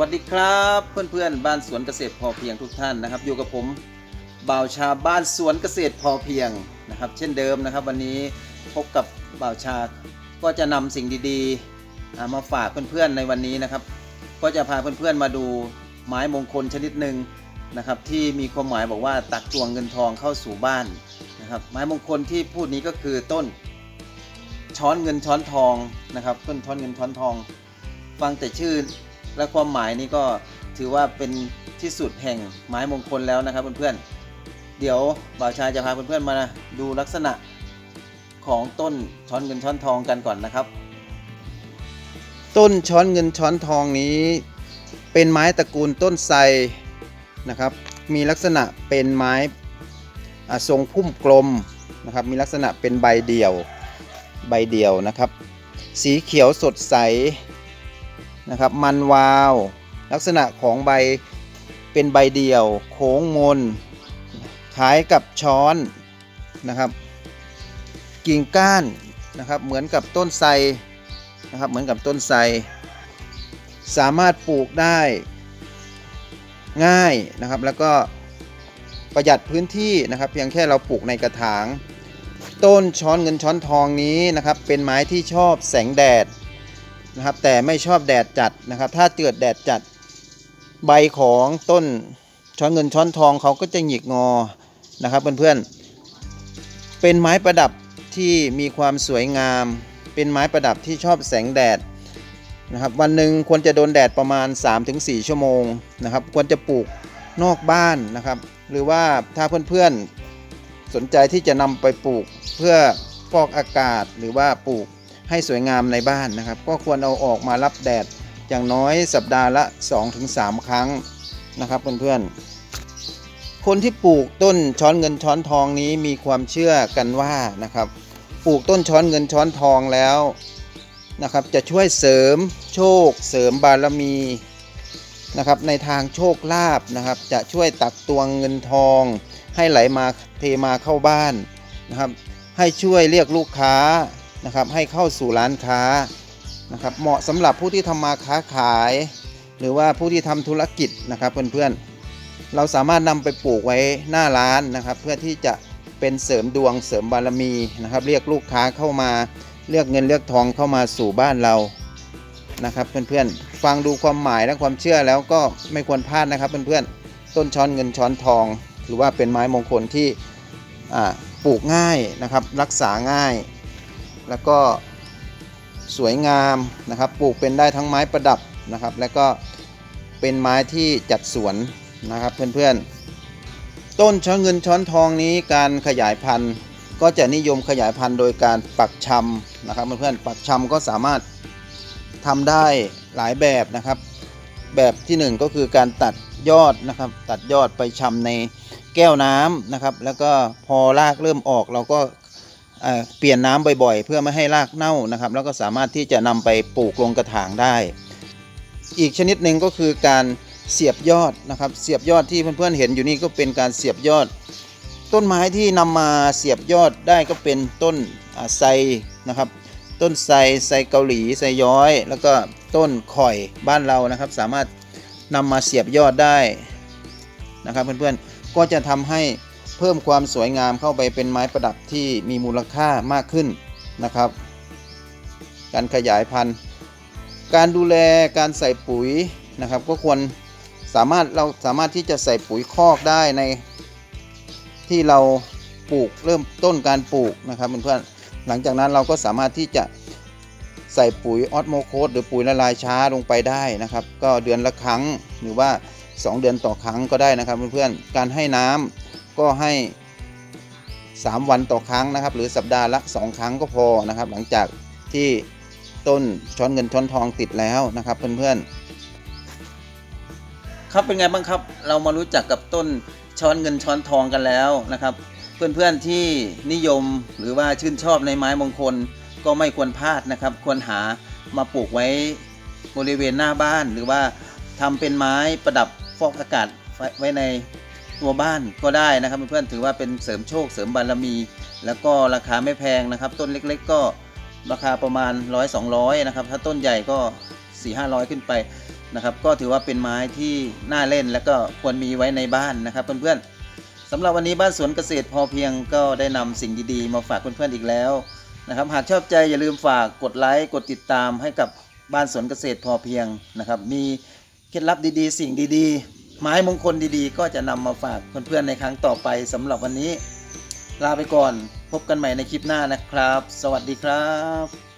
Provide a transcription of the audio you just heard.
วัสดีครับเพื่อนๆบ้านสวนเกษตรพอเพียงทุกท่านนะครับ อยู่กับผมบ่าวชาบ้านสวนเกษตรพอเพียงนะครับ เช่นเดิมนะครับ วันนี้พบกับบ่าวชาก็จะนำสิ่งดีๆมาฝากเพื่อนๆในวันนี้นะครับ ก็จะพาเพื่อนๆมาดูไม้มงคลชนิดหนึ่งนะครับ ที่มีความหมายบอกว่าตักตวงเงินทองเข้าสู่บ้านนะครับ ไม้มงคลที่พูดนี้ก็คือต้นช้อนเงินช้อนทองนะครับต้นช้อนเงินช้อนทอง ฟังแต่ชื่อ และความหมายนี้ก็ถือว่าเป็นที่สุดแห่งไม้มงคลแล้วนะครับเพื่อนๆ เดี๋ยวบ่าวชายจะพาเพื่อนๆมาดูลักษณะของต้นช้อนเงินช้อนทองกันก่อนนะครับ ต้นช้อนเงินช้อนทองนี้ เป็นไม้ตระกูลต้นไทรนะครับ มีลักษณะเป็นไม้ทรงพุ่มกลมนะครับ มีลักษณะเป็นใบเดี่ยวใบเดี่ยวนะครับ สีเขียวสดใส นะครับ มันวาว ลักษณะของใบเป็นใบเดี่ยว โค้งมนคล้ายกับช้อนนะครับ กิ่งก้านนะครับ เหมือนกับต้นไทรนะครับ เหมือนกับต้นไทรสามารถปลูกได้ง่ายนะครับ แล้วก็ประหยัดพื้นที่นะครับ เพียงแค่เราปลูกในกระถาง ต้นช้อนเงินช้อนทองนี้นะครับ เป็นไม้ที่ชอบแสงแดด นะครับ แต่ไม่ชอบแดดจัดนะครับ ถ้าเกิดแดดจัดใบของต้นช้อนเงินช้อนทองเขาก็จะหงิกงอนะครับเพื่อนๆเป็นไม้ประดับที่มีความสวยงาม เป็นไม้ประดับที่ชอบแสงแดดนะครับ วันหนึ่งควรจะโดนแดดประมาณ 3-4 ชั่วโมงนะครับ ควรจะปลูกนอกบ้านนะครับ หรือว่าถ้าเพื่อนๆสนใจที่จะนำไปปลูกเพื่อฟอกอากาศหรือว่าปลูก ให้สวยงามในบ้านนะครับ ก็ควรเอาออกมารับแดดอย่างน้อยสัปดาห์ละ 2-3 ครั้งนะครับเพื่อนๆ คนที่ปลูกต้นช้อนเงินช้อนทองนี้มีความเชื่อกันว่านะครับ ปลูกต้นช้อนเงินช้อนทองแล้วนะครับจะช่วยเสริมโชค เสริมบารมีนะครับในทางโชคลาภนะครับ จะช่วยตักตวงเงินทอง ให้ไหลมาเทมาเข้าบ้านนะครับ ให้ช่วยเรียกลูกค้า นะครับให้เข้าสู่ร้านค้านะครับเหมาะสำหรับผู้ที่ทำมาค้าขาย หรือว่าผู้ที่ทำธุรกิจนะครับเพื่อนๆ เราสามารถนำไปปลูกไว้หน้าร้านนะครับ เพื่อที่จะเป็นเสริมดวงเสริมบารมีนะครับ เรียกลูกค้าเข้ามาเรียกเงินเรียกทองเข้ามาสู่บ้านเรานะครับเพื่อนๆฟังดูความหมายและความเชื่อแล้วก็ไม่ควรพลาดนะครับเพื่อนๆต้นช้อนเงินช้อนทองถือว่าเป็นไม้มงคลที่ปลูกง่ายนะครับรักษาง่าย แล้วก็สวยงามนะครับ ปลูกเป็นได้ทั้งไม้ประดับนะครับ และก็เป็นไม้ที่จัดสวนนะครับเพื่อนๆ ต้นช้อนเงินช้อนทองนี้การขยายพันธุ์ก็จะนิยมขยายพันธุ์โดยการปักชำนะครับเพื่อนๆปักชำก็สามารถทำได้หลายแบบนะครับ แบบที่หนึ่งก็คือการตัดยอดนะครับ ตัดยอดไปชำในแก้วน้ำนะครับ แล้วก็พอรากเริ่มออกเราก็ เปลี่ยนน้ำบ่อยๆ เพื่อไม่ให้รากเน่านะครับ แล้วก็สามารถที่จะนำไปปลูกลงกระถางได้ อีกชนิดหนึ่งก็คือการเสียบยอดนะครับ เสียบยอดที่เพื่อนๆเห็นอยู่นี่ก็เป็นการเสียบยอด ต้นไม้ที่นำมาเสียบยอดได้ก็เป็นต้นไทรนะครับ ต้นไทรไทรเกาหลีไทรย้อย แล้วก็ต้นข่อยบ้านเรานะครับ สามารถนำมาเสียบยอดได้นะครับเพื่อนๆก็จะทำให้ เพิ่มความสวยงามเข้าไปเป็นไม้ประดับที่มีมูลค่ามากขึ้นนะครับ การขยายพันธุ์ การดูแลการใส่ปุ๋ยนะครับ ก็ควรสามารถเราสามารถที่จะใส่ปุ๋ยคอกได้ในที่เราปลูกเริ่มต้นการปลูกนะครับเพื่อนๆหลังจากนั้นเราก็สามารถที่จะใส่ปุ๋ยออสโมโคสหรือปุ๋ยละลายช้าลงไปได้นะครับ ก็เดือนละครั้งหรือว่า 2 เดือนต่อครั้งก็ได้นะครับเพื่อนๆการให้น้ำ ก็ให้ 3 วันต่อครั้งนะครับ หรือสัปดาห์ละ 2 ครั้งก็พอนะครับ หลังจากที่ต้นช้อนเงินช้อนทองติดแล้วนะครับ เพื่อนๆ ครับเป็นไงบ้างครับ เรามารู้จักกับต้นช้อนเงินช้อนทองกันแล้วนะครับ เพื่อนๆที่นิยมหรือว่าชื่นชอบในไม้มงคลก็ไม่ควรพลาดนะครับ ควรหามาปลูกไว้บริเวณหน้าบ้านหรือว่าทำเป็นไม้ประดับฟอกอากาศไว้ใน ตัวบ้านก็ได้นะครับเพื่อนๆถือว่าเป็นเสริมโชคเสริมบารมี แล้วก็ราคาไม่แพงนะครับ ต้นเล็ก ๆ ก็ราคาประมาณ 100 200 นะครับ ถ้าต้นใหญ่ก็ 4 500 ขึ้นไปนะครับก็ถือว่าเป็นไม้ที่น่าเล่น และก็ควรมีไว้ในบ้านนะครับเพื่อนๆสำหรับวันนี้บ้านสวนเกษตรพอเพียงก็ได้นำสิ่งดีๆ มาฝากเพื่อนๆอีกแล้วนะครับหากชอบใจอย่าลืมฝากกดไลค์กดติดตามให้กับบ้านสวนเกษตรพอเพียงนะครับ มีเคล็ดลับดีๆ สิ่งดีๆ ไม้มงคลดีๆ ก็จะนำมาฝากเพื่อนๆในครั้งต่อไปสำหรับวันนี้ ลาไปก่อนพบกันใหม่ในคลิปหน้านะครับ สวัสดีครับ